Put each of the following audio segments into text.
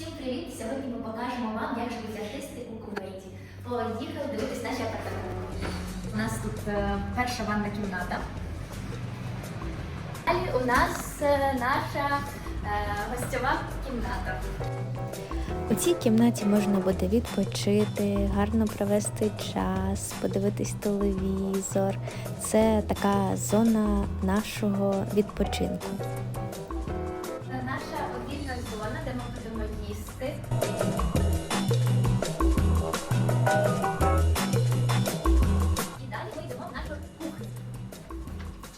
Всім привіт! Сьогодні ми покажемо вам, як живуть артисти у Кувейті. Поїхали дивитись наші апартаменти. У нас тут е, перша ванна кімната. Далі у нас е, наша е, гостьова кімната. У цій кімнаті можна буде відпочити, гарно провести час, подивитись телевізор. Це така зона нашого відпочинку. Де ми будемо їсти. І далі ми йдемо в нашу кухню.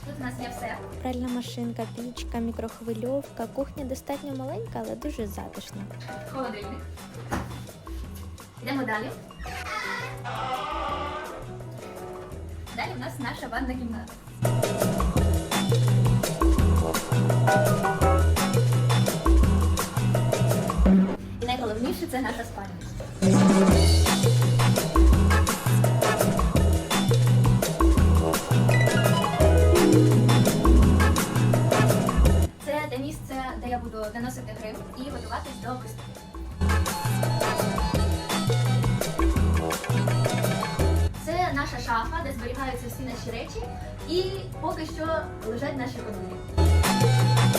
Тут у нас є все. Пральна машинка, пічка, мікрохвильовка. Кухня достатньо маленька, але дуже затишна. холодильник. Йдемо далі. Далі у нас наша ванна кімната. Найголовніше це наша спальня. Це те місце, де я буду наносити грим і готуватись до виступу. Це наша шафа, де зберігаються всі наші речі, і поки що лежать наші кодулі.